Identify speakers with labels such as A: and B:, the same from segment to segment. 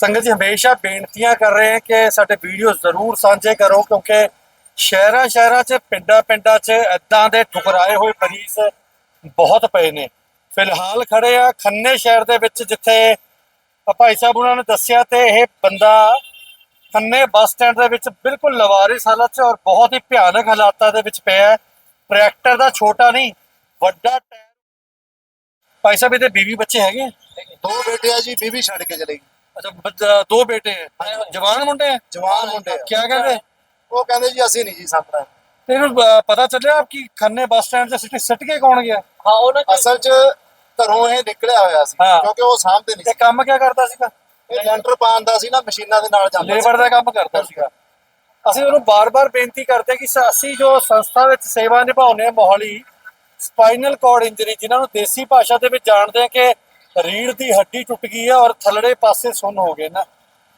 A: ਸੰਗਤ ਜੀ ਹਮੇਸ਼ਾ ਬੇਨਤੀਆਂ ਕਰ ਰਹੇ ਹਾਂ ਕਿ ਸਾਡੇ ਵੀਡੀਓ ਜ਼ਰੂਰ ਸਾਂਝੇ ਕਰੋ, ਕਿਉਂਕਿ ਸ਼ਹਿਰਾਂ ਸ਼ਹਿਰਾਂ 'ਚ, ਪਿੰਡਾਂ ਪਿੰਡਾਂ 'ਚ ਇਦਾਂ ਦੇ ਠੁਕਰਾਏ ਹੋਏ ਮਰੀਜ਼ ਬਹੁਤ ਪਏ ਨੇ। ਫਿਲਹਾਲ ਖੜੇ ਆ ਖੰਨੇ ਸ਼ਹਿਰ ਦੇ ਵਿੱਚ, ਜਿੱਥੇ ਭਾਈ ਸਾਹਿਬ ਉਹਨਾਂ ਨੇ ਦੱਸਿਆ ਤੇ ਇਹ ਬੰਦਾ ਖੰਨੇ ਬੱਸ ਸਟੈਂਡ ਦੇ ਵਿੱਚ ਬਿਲਕੁਲ ਲਵਾਰਿਸ ਹਾਲਤ 'ਚ ਔਰ ਬਹੁਤ ਹੀ ਭਿਆਨਕ ਹਾਲਾਤਾਂ ਦੇ ਵਿੱਚ ਪਿਆ ਹੈ। ਟਰੈਕਟਰ ਦਾ ਛੋਟਾ ਨਹੀਂ, ਵੱਡਾ ਟਾਇਰ। ਭਾਈ ਸਾਹਿਬ, ਇਹਦੇ ਬੀਵੀ ਬੱਚੇ ਹੈਗੇ ਆ?
B: ਦੋ ਬੇਟੇ ਆ ਜੀ, ਬੀਵੀ ਛੱਡ ਕੇ ਚਲੇ ਗਈ।
A: ਅੱਛਾ ਬੱਚ- ਦੋ ਬੇਟੇ ਹੈ। ਜਵਾਨ ਮੁੰਡੇ ਹੈ?
B: ਜਵਾਨ ਮੁੰਡੇ ਆ।
A: ਕੀ ਕਹਿੰਦੇ?
B: ਉਹ ਕਹਿੰਦੇ ਜੀ ਅਸੀਂ ਨਹੀਂ ਜੀ ਸਾਂਭਣਾ।
A: ਤੇ ਪਤਾ ਚੱਲਿਆ ਆਪ ਕੀ ਖੰਨੇ ਬੱਸ ਸਟੈਂਡ ਤੇ ਸਿੱਟ ਸਿੱਟ ਕੇ ਕੌਣ ਗਿਆ?
C: ਹਾਂ ਉਹਨਾਂ
B: ਅਸਲ 'ਚ ਘਰੋਂ ਇਹ ਨਿਕਲਿਆ ਹੋਇਆ ਸੀ
A: ਹਾਂ।
B: ਕਿਉਂਕਿ ਉਹ ਸਾਂਭਦੇ ਨਹੀਂ
A: ਤੇ
B: ਸੀ।
A: ਕੰਮ ਕਿਆ ਕਰਦਾ ਸੀਗਾ?
B: ਇਹ ਲੈਂਟਰ ਪਾਉਣ ਦਾ ਸੀ ਨਾ ਮਸ਼ੀਨਾਂ ਦੇ ਨਾਲ ਜਾਂਦਾ
A: ਲੇਬਰ ਦਾ ਕੰਮ ਕਰਦਾ ਸੀਗਾ। ਅਸੀਂ ਉਹਨੂੰ ਬਾਰ-ਬਾਰ ਬੇਨਤੀ ਕਰਦੇ ਕਿ ਸ- ਅਸੀਂ ਜੋ ਸੰਸਥਾ ਵਿੱਚ ਸੇਵਾ ਨਿਭਾਉਂਦੇ ਹਾਂ ਮੋਹਾਲੀ ਸਪਾਈਨਲ ਕਾਰਡ ਇੰਜਰੀ ਜਿਨ੍ਹਾਂ ਨੂੰ ਦੇਸੀ ਭਾਸ਼ਾ ਦੇ ਵਿੱਚ ਜਾਣਦੇ ਆ ਕਿ ਰੀੜ ਦੀ ਹੱਡੀ ਟੁੱਟ ਗਈ ਹੈ ਔਰ ਥੱਲੜੇ ਪਾਸੇ ਸੁੰਨ ਹੋ ਗਏ ਨਾ।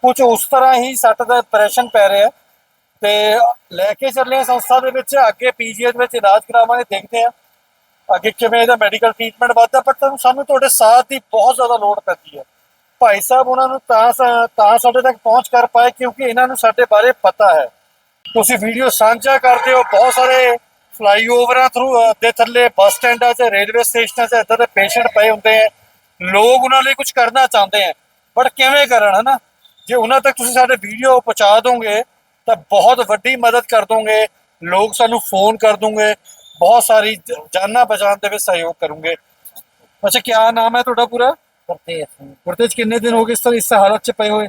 A: ਕੁਝ ਉਸ ਤਰ੍ਹਾਂ ਹੀ ਸੱਟ ਦਾ ਪ੍ਰੈਸ਼ਨ ਪੈ ਰਿਹਾ ਤੇ ਲੈ ਕੇ ਚੱਲੇ ਹਾਂ ਸੰਸਥਾ ਦੇ ਵਿੱਚ, ਅੱਗੇ ਪੀਜੀਆਈ ਦੇ ਵਿੱਚ ਇਲਾਜ ਕਰਾਵਾਂਗੇ, ਦੇਖਦੇ ਹਾਂ। ਅੱਗੇ ਕਿਵੇਂ ਇਹਦਾ ਮੈਡੀਕਲ ਟ੍ਰੀਟਮੈਂਟ ਵੱਧਦਾ, ਪਰ ਤੁਹਾਨੂੰ ਸਾਨੂੰ ਤੁਹਾਡੇ ਸਾਥ ਦੀ ਬਹੁਤ ਜ਼ਿਆਦਾ ਲੋੜ ਪੈਂਦੀ ਹੈ। ਭਾਈ ਸਾਹਿਬ, ਉਹਨਾਂ ਨੂੰ ਤਾਂ ਤਾਂ ਸਾਡੇ ਤੱਕ ਪਹੁੰਚ ਕਰ ਪਾਏ, ਕਿਉਂਕਿ ਇਹਨਾਂ ਨੂੰ ਸਾਡੇ ਬਾਰੇ ਪਤਾ ਹੈ। ਤੁਸੀਂ ਵੀਡੀਓ ਸਾਂਝਾ ਕਰਦੇ ਹੋ, ਬਹੁਤ ਸਾਰੇ ਫਲਾਈਓਵਰਾਂ ਥਰੂ ਦੇ ਥੱਲੇ ਬੱਸ ਸਟੈਂਡਾਂ 'ਚ, ਰੇਲਵੇ ਸਟੇਸ਼ਨਾਂ 'ਚ, ਇੱਦਾਂ ਦੇ ਪੇਸ਼ੈਂਟ ਪਏ ਹੁੰਦੇ ਆ ਲੋਕ ਉਹਨਾਂ ਲਈ ਕੁਝ ਕਰਨਾ ਚਾਹੁੰਦੇ ਆ। ਬਟ ਕਿਵੇਂ ਕਰਨ ਹਨਾ? ਜੇ ਉਹਨਾਂ ਤੱਕ ਤੁਸੀਂ ਸਾਡੇ ਵੀਡੀਓ ਪਹੁੰਚਾ ਦੋਗੇ ਤਾਂ ਬਹੁਤ ਵੱਡੀ ਮਦਦ ਕਰ ਦੋਗੇ। ਲੋਕ ਸਾਨੂੰ ਫੋਨ ਕਰ ਦੋਗੇ। ਬਹੁਤ ਸਾਰੀ ਜਾਨਾਂ ਬਚਾਉਣ ਦੇ ਵਿੱਚ ਸਹਿਯੋਗ ਕਰੋਗੇ। ਅੱਛਾ ਕੀ ਨਾਮ ਹੈ ਤੁਹਾਡਾ ਪੂਰਾ? ਗੁਰਤੇਜ ਕਿੰਨੇ ਦਿਨ ਹੋ ਗਏ ਇਸ ਤਰ੍ਹਾਂ ਇਸ ਹਾਲਤ 'ਚ ਪਏ ਹੋਏ?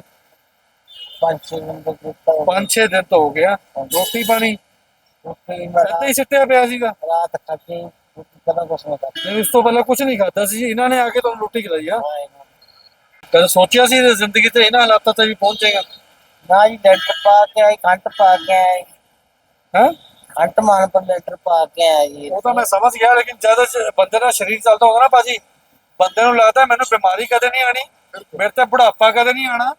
C: ਪੰਜ ਛੇ ਨੰਬਰ ਦਿੱਤਾ
A: ਪੰਜ ਛੇ ਦਿਨ ਤੋਂ ਹੋ ਗਿਆ। ਰੋਟੀ ਪਾਣੀ?
C: ਮੈਂ
A: ਹੀ ਸਿੱਟਿਆ ਪਿਆ ਸੀਗਾ।
C: ਰਾਤ ਖਾਤੇ ਕਦਾ ਕੁਛ ਨਾ ਕਰ
A: ਨਹੀਂ ਉਸ ਤੋਂ ਪਹਿਲਾਂ ਕੁਝ ਨਹੀਂ ਖਾਦਾ ਸੀ। ਇਹਨਾਂ ਨੇ ਆ ਕੇ ਤੁਹਾਨੂੰ ਰੋਟੀ ਖਿਲਾਈ ਆ। ਕਦੇ ਸੋਚਿਆ ਸੀ ਇਹ ਜ਼ਿੰਦਗੀ ਤੇ ਇਹਨਾਂ ਹਾਲਾਤਾਂ ਤੇ ਵੀ ਪਹੁੰਚੇਗਾ?
C: ਨਾ ਜੀ ਲੈਂਟਰ ਪਾ ਕੇ ਆਈ ਖੰਡ ਪਾ ਕੇ ਆਈ
A: ਹੈ?
C: ਖੰਡ ਮਾਨ ਪਰ ਲੈਂਟਰ ਪਾ ਕੇ ਜੀ।
A: ਉਹ ਤਾਂ ਮੈਂ ਸਮਝ ਗਿਆ ਲੇਕਿਨ ਜਦ ਸ- ਬੰਦੇ ਦਾ ਸਰੀਰ ਚੱਲਦਾ ਹੋਗਾ ਨਾ ਬਾਜੀ ਬੰਦੇ ਨੂੰ ਲੱਗਦਾ ਮੈਨੂੰ ਬਿਮਾਰੀ ਕਦੇ ਨਹੀਂ ਆਣੀ ਮੇਰੇ ਤੇ ਬੁਢਾਪਾ ਕਦੇ ਨਹੀਂ ਆਣਾ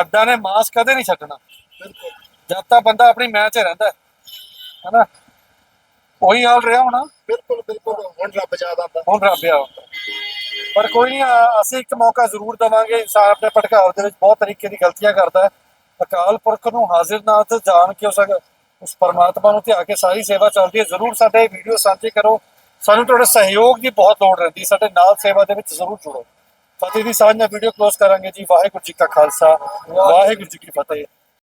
A: ਹੱਡਾਂ ਨੇ ਮਾਸ ਕਦੇ ਨਹੀਂ ਛੱਡਣਾ।
B: ਬਿਲਕੁਲ।
A: ਜਦ ਤੱਕ ਬੰਦਾ ਆਪਣੀ ਮੈਂ 'ਚ ਰਹਿੰਦਾ ਹੈ ਹੈਨਾ? ਉਹੀ ਹਾਲ ਰਿਹਾ ਹੋਣਾ।
B: ਬਿਲਕੁਲ ਬਿਲਕੁਲ। ਹੁਣ ਰੱਬ ਜ਼ਿਆਦਾ ਦਾ
A: ਹੁਣ ਰੱਬਿਆ ਹੁੰਦਾ ਪਰ ਕੋਈ ਨਹੀਂ ਅਸੀਂ ਇੱਕ ਮੌਕਾ ਜ਼ਰੂਰ ਦਵਾਂਗੇ। ਇਨਸਾਨ ਆਪਣੇ ਭਟਕਾਵ ਦੇ ਵਿੱਚ ਬਹੁਤ ਤਰੀਕੇ ਦੀ ਗਲਤੀਆਂ ਕਰਦਾ ਹੈ। ਅਕਾਲ ਪੁਰਖ ਨੂੰ ਹਾਜ਼ਰ ਨਾਥ ਜਾਣ ਕੇ ਉਸ ਉਸ ਪਰਮਾਤਮਾ ਨੂੰ ਧਿਆ ਕੇ ਸਾਰੀ ਸੇਵਾ ਚੱਲਦੀ ਹੈ। ਜ਼ਰੂਰ ਸਾਡੇ ਵੀਡੀਓ ਸਾਂਝੇ ਕਰੋ। ਸਾਨੂੰ ਤੁਹਾਡੇ ਸਹਿਯੋਗ ਦੀ ਬਹੁਤ ਲੋੜ ਰਹਿੰਦੀ। ਸਾਡੇ ਨਾਲ ਸੇਵਾ ਦੇ ਵਿੱਚ ਜ਼ਰੂਰ ਜੁੜੋ। ਫਤਿਹ ਦੀ ਸਾਂਝ ਨਾਲ ਵੀਡੀਓ ਕਲੋਜ਼ ਕਰਾਂਗੇ ਜੀ। ਵਾਹਿਗੁਰੂ ਜੀ ਕਾ ਖਾਲਸਾ। ਵਾਹਿਗੁਰੂ ਜੀ ਕੀ ਫਤਿਹ।